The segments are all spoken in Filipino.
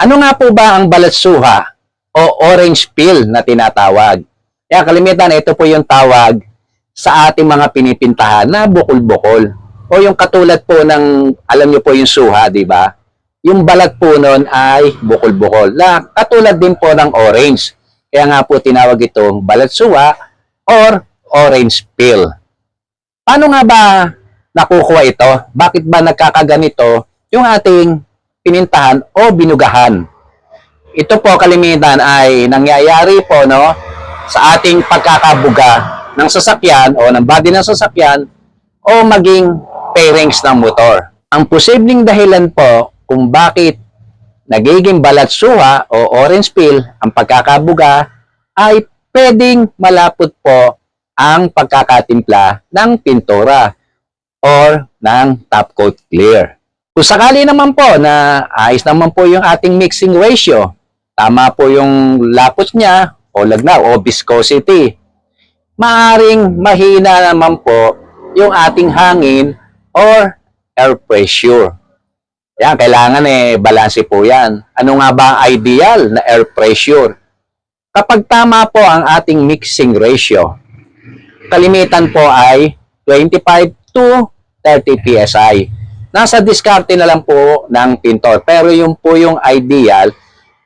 Ano nga po ba ang balatsuha o orange peel na tinatawag? Kaya kalimitan, ito po yung tawag sa ating mga pinipintahan na bukol-bukol. O yung katulad po ng, alam niyo po yung suha, di ba? Yung balat po nun ay bukol-bukol. Na katulad din po ng orange. Kaya nga po tinawag itong balatsuha or orange peel. Paano nga ba nakukuha ito? Bakit ba nagkakaganito yung ating pinintahan o binugahan? Ito po kalimitan ay nangyayari po no sa ating pagkakabuga ng sasakyan o ng body ng sasakyan o maging fairings ng motor. Ang posibleng dahilan po kung bakit nagiging balatsuha o orange peel ang pagkakabuga ay pwedeng malapot po ang pagkakatimpla ng pintura or ng top coat clear. Kung sakali naman po na ayos naman po yung ating mixing ratio, tama po yung lapot niya o lagnaw o viscosity, maaring mahina naman po yung ating hangin or air pressure. Yan, kailangan eh, balanse po yan. Ano nga ba ang ideal na air pressure? Kapag tama po ang ating mixing ratio, kalimitan po ay 25 to 30 PSI. Nasa diskarte na lang po ng pintor. Pero yung po yung ideal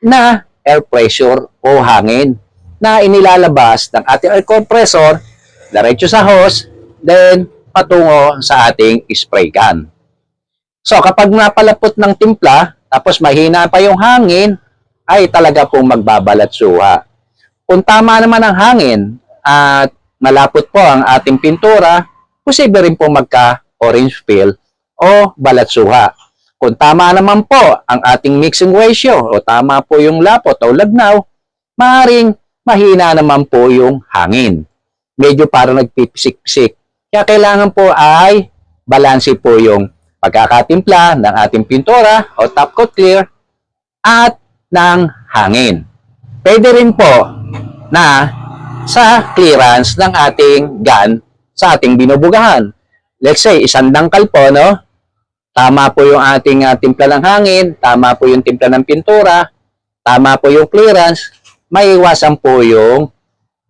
na air pressure o hangin na inilalabas ng ating air compressor diretso sa hose, then patungo sa ating spray can. So kapag napalapot ng timpla, tapos mahina pa yung hangin, ay talaga pong magbabalat suha. Kung tama naman ang hangin at malapot po ang ating pintura, posible rin po magka-orange peel o balatsuha. Kung tama naman po ang ating mixing ratio o tama po yung lapot o lagnaw, maaaring mahina naman po yung hangin. Medyo parang nagpipisik-pisik. Kaya kailangan po ay balanse po yung pagkakatimpla ng ating pintura o top coat clear at ng hangin. Pwede rin po na sa clearance ng ating gun sa ating binubugahan. Let's say, isang dangkal po, no? Tama po yung ating uh, timpla ng hangin, tama po yung timpla ng pintura, tama po yung clearance, maiwasan po yung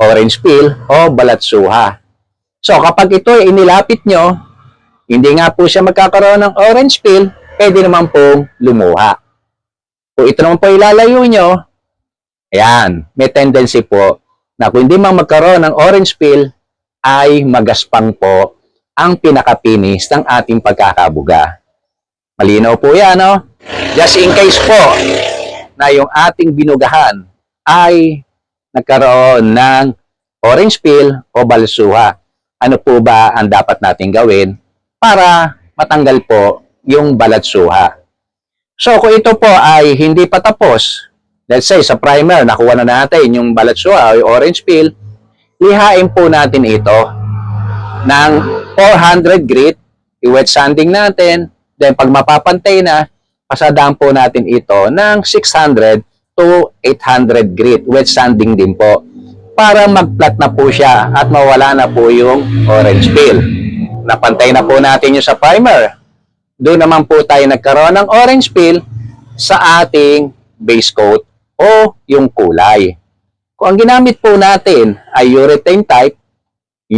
orange peel o balatsuha. So, kapag ito ay inilapit nyo, hindi nga po siya magkakaroon ng orange peel, pwede naman pong lumuha. Kung ito naman po ilalayo nyo, ayan, may tendency po na kung hindi man magkaroon ng orange peel, ay magaspang po ang pinakapinis ng ating pagkakabuga. Malinaw po yan, no? Just in case po na yung ating binugahan ay nagkaroon ng orange peel o balsuha. Ano po ba ang dapat natin gawin para matanggal po yung balatsuha? So, kung ito po ay hindi pa tapos, let's say sa primer, nakuha na natin yung balatsuha o orange peel, lihain po natin ito ng 400 grit, i-wet sanding natin, then pag mapapantay na, pasadaan po natin ito ng 600 to 800 grit, wet sanding din po, para mag-flat na po siya at mawala na po yung orange peel. Napantay na po natin yung sa primer. Doon naman po tayo nagkaroon ng orange peel sa ating base coat o yung kulay. Kung ang ginamit po natin ay urethane type,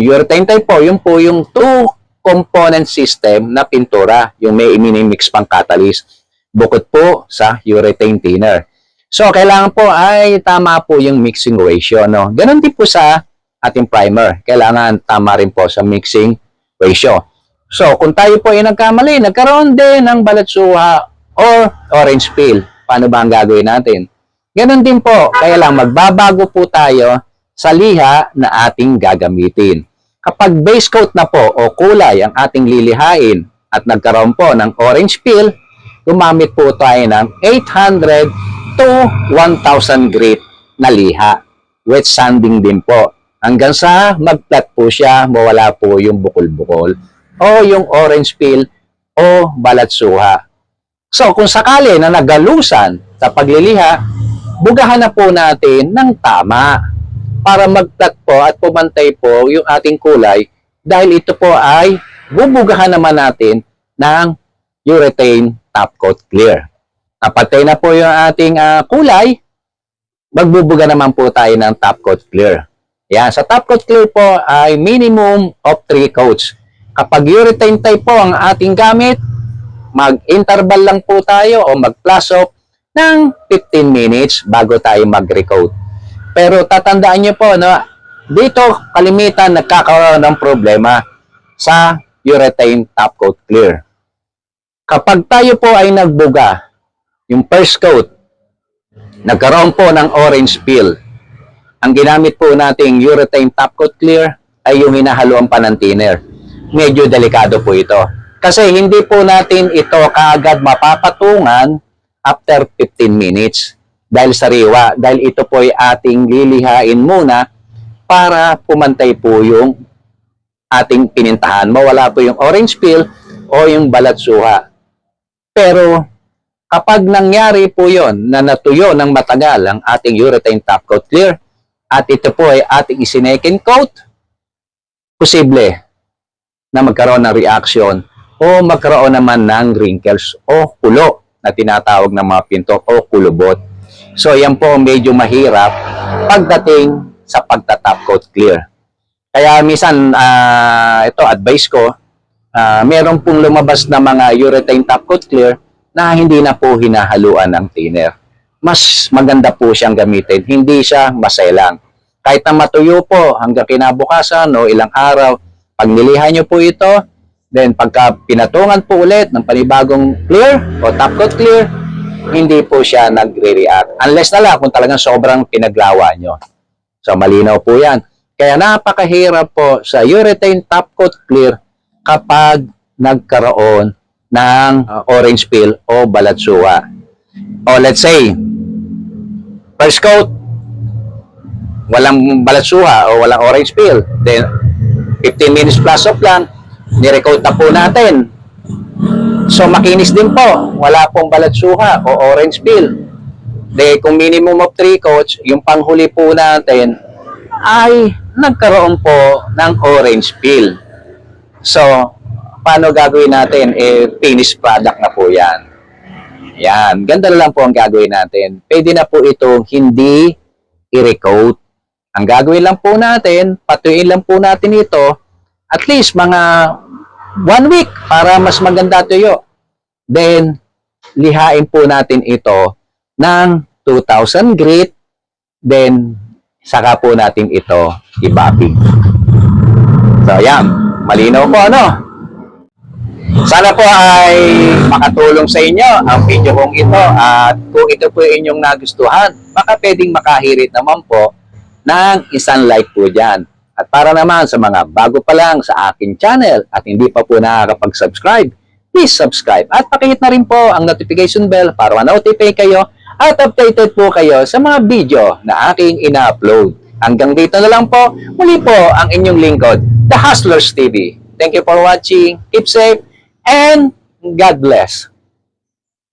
urethane type po, yung po yung two component system na pintura, yung may minimix pang catalyst, bukod po sa urethane thinner. So, kailangan po ay tama po yung mixing ratio. No? Ganon din po sa ating primer. Kailangan tama rin po sa mixing ratio. So, kung tayo po ay nagkamali, nagkaroon din ng balatsuha or orange peel, paano ba ang gagawin natin? Ganon din po, kaya lang magbabago po tayo sa liha na ating gagamitin. Kapag base coat na po o kulay ang ating lilihain at nagkaroon po ng orange peel, gumamit po tayo ng 800 to 1,000 grit na liha. Wet sanding din po. Hanggang sa mag-flat po siya, mawala po yung bukol-bukol o yung orange peel o balatsuha. So, kung sakali na nagalusan sa pagliliha, bugahan na po natin ng tama para mag-flat po at pumantay po yung ating kulay dahil ito po ay bubugahan naman natin ng urethane top coat clear. Kapatay na po yung ating ah, kulay, magbubuga naman po tayo ng top coat clear. Yan, sa top coat clear po ay minimum of 3 coats. Kapag urethane type po ang ating gamit, mag-interval lang po tayo o mag-plus off ng 15 minutes bago tayo mag-recoat. Pero tatandaan nyo po, no, dito kalimitan nagkakaroon ng problema sa urethane top coat clear. Kapag tayo po ay nagbuga, yung first coat, nagkaroon po ng orange peel. Ang ginamit po nating urethane top coat clear ay yung hinahaluan pa ng thinner. Medyo delikado po ito. Kasi hindi po natin ito kaagad mapapatungan after 15 minutes dahil sariwa. Dahil ito po ay ating lilihain muna para pumantay po yung ating pinintahan. Mawala po yung orange peel o yung balat suha. Pero kapag nangyari po yon na natuyo ng matagal ang ating urethane top coat clear at ito po ay ating isinecond coat, posible na magkaroon ng reaction o magkaroon naman ng wrinkles o kulo na tinatawag ng mga pinto o kulubot. So yan po medyo mahirap pagdating sa pagta-top coat clear. Kaya minsan ah, ito advice ko, ah, meron pong lumabas na mga urethane top coat clear na hindi na po hinahaluan ng thinner. Mas maganda po siyang gamitin, hindi siya maselang. Kahit na matuyo po hanggang kinabukasan o ilang araw, pag nilihan nyo po ito, then pagka pinatungan po ulit ng panibagong clear o top coat clear, hindi po siya nagre-react. Unless na lang kung talagang sobrang pinaglawa nyo. So malinaw po yan. Kaya napakahirap po sa urethane top coat clear kapag nagkaroon ng uh, orange peel o balatsuwa. O let's say, first coat, walang balatsuha o walang orange peel. Then, 15 minutes plus off lang, nirecoat na po natin. So, makinis din po. Wala pong balatsuha o orange peel. De, kung minimum of 3 coats, yung panghuli po natin ay nagkaroon po ng orange peel. So, paano gagawin natin? Eh, finished product na po yan. Yan. Ganda lang po ang gagawin natin. Pwede na po itong hindi i-recoat. Ang gagawin lang po natin, patuyin lang po natin ito, at least mga one week para mas maganda tuyo. Then, lihain po natin ito ng 2,000 grit. Then, saka po natin ito i-bapping. So, yan. Malinaw po, ano? Sana po ay makatulong sa inyo ang video kong ito at kung ito po inyong nagustuhan, baka pwedeng makahirit naman po ng isang like po dyan. At para naman sa mga bago pa lang sa aking channel at hindi pa po nakakapag-subscribe, please subscribe at pakihit na rin po ang notification bell para ma-notify kayo at updated po kayo sa mga video na aking ina-upload. Hanggang dito na lang po, muli po ang inyong lingkod, The Hustlers TV. Thank you for watching. Keep safe and God bless.